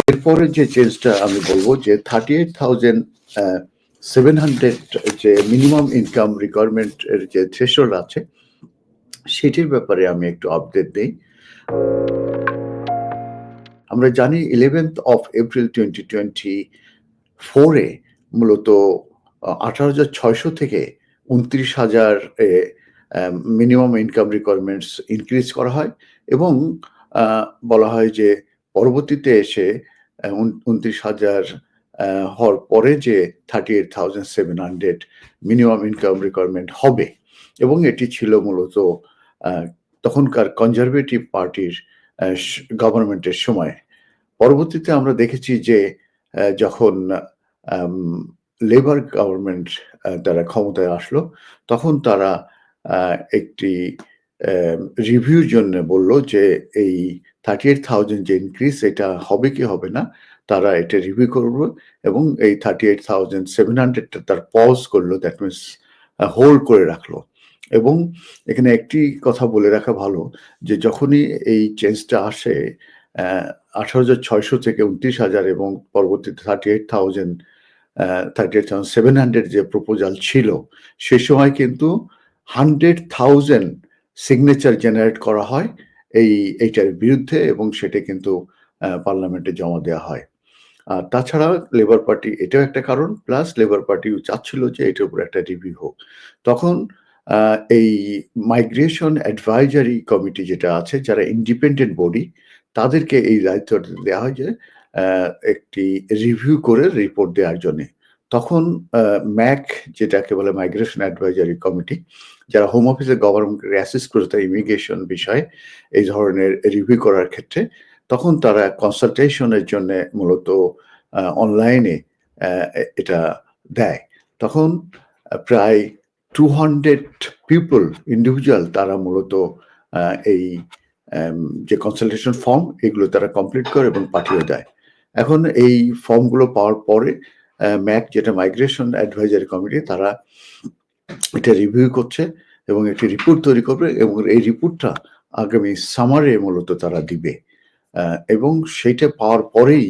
এরপরে যে চেঞ্জটা আমি বলব যে thirty eight thousand seven hundred যে মিনিমাম ইনকাম রিকোয়ারমেন্ট এর যে থ্রেশহোল্ড আছে, সেটির ব্যাপারে আমি একটু আপডেট দিই। আমরা জানি eleventh of April twenty twenty ফোরে মূলত আঠারো হাজার ছয়শো থেকে উনত্রিশ হাজার মিনিমাম ইনকাম রিকোয়ারমেন্টস ইনক্রিজ করা হয় এবং বলা হয় যে পরবর্তীতে এসে উনত্রিশ হাজার হওয়ার পরে যে thirty eight thousand seven hundred minimum income requirement হবে এবং এটি ছিল মূলত তখনকার কনজারভেটিভ পার্টির গভর্নমেন্টের সময়। পরবর্তীতে আমরা দেখেছি যে যখন লেবার গভর্নমেন্ট তারা ক্ষমতায় আসলো, তখন তারা একটি রিভিউর জন্য বলল যে, এই থার্টি এইট থাউজেন্ড যে ইনক্রিজ এটা হবে কি হবে না, তারা এটা রিভিউ করবে এবং এই থার্টি এইট থাউজেন্ড সেভেন হান্ড্রেডটা তার পজ করল দ্যাট মিনস হোল্ড করে রাখল। এবং এখানে একটি কথা বলে রাখা ভালো, যে যখনই এই চেঞ্জটা আসে আঠারো হাজার ছয়শো থেকে উনত্রিশ হাজার এবং পরবর্তীতে thirty eight thousand thirty eight thousand seven hundred যে প্রপোজাল ছিল, সে সময় কিন্তু হান্ড্রেড থাউজেন্ড সিগনেচার জেনারেট করা হয়। এই এইটার বিরুদ্ধে এবং সেটা কিন্তু পার্লামেন্টে জমা দেওয়া হয়। আর তাছাড়া লেবার পার্টি এটাও একটা কারণ, প্লাস লেবার পার্টি চাচ্ছিল যে এটার উপর একটা রিভিউ হোক। তখন এই মাইগ্রেশন অ্যাডভাইজারি কমিটি যেটা আছে, যারা ইন্ডিপেন্ডেন্ট বডি, তাদেরকে এই দায়িত্বটা দেওয়া হয় যে একটি রিভিউ করে রিপোর্ট দেওয়ার জন্যে। তখন ম্যাক, যেটাকে বলে মাইগ্রেশন অ্যাডভাইজারি কমিটি যারা হোম অফিসের গভর্নমেন্টকে অ্যাসিস্ট করে তার ইমিগ্রেশন বিষয়ে, এই ধরনের রিভিউ করার ক্ষেত্রে, তখন তারা কনসালটেশনের জন্য মূলত অনলাইনে এটা দেয়। তখন প্রায় টু হান্ড্রেড পিপল ইন্ডিভিজুয়াল তারা মূলত এই যে কনসালটেশন ফর্ম এগুলো তারা কমপ্লিট করে এবং পাঠিয়ে দেয়। এখন এই ফর্মগুলো পাওয়ার পরে ম্যাক যেটা মাইগ্রেশন অ্যাডভাইজারি কমিটি তারা এটা রিভিউ করছে এবং একটি রিপোর্ট তৈরি করবে এবং এই রিপোর্টটা আগামী সামারে মূলত তারা দিবে। এবং সেইটা পাওয়ার পরেই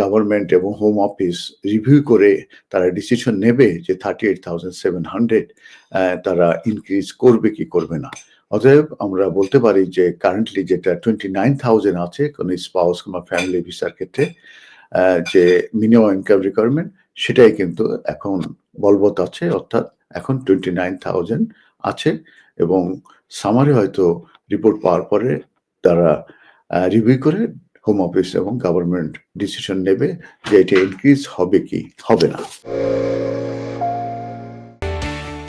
গভর্নমেন্ট এবং হোম অফিস রিভিউ করে তারা ডিসিশন নেবে যে thirty eight thousand seven hundred তারা ইনক্রিজ করবে কি করবে না। অতএব আমরা বলতে পারি যে কারেন্টলি যেটা টোয়েন্টি নাইন থাউজেন্ড আছে কোনো স্পাউস কিংবা ফ্যামিলি ভিসার ক্ষেত্রে যে মিনিমাম ইনকাম রিকোয়ারমেন্ট সেটাই কিন্তু এখন বলবৎ আছে, অর্থাৎ এখন টোয়েন্টি নাইন থাউজেন্ড আছে এবং সামারে হয়তো রিপোর্ট পাওয়ার পরে তারা রিভিউ করে হোম অফিস এবং গভর্নমেন্ট ডিসিশন নেবে যে এটা ইনক্রিজ হবে কি? হবে না।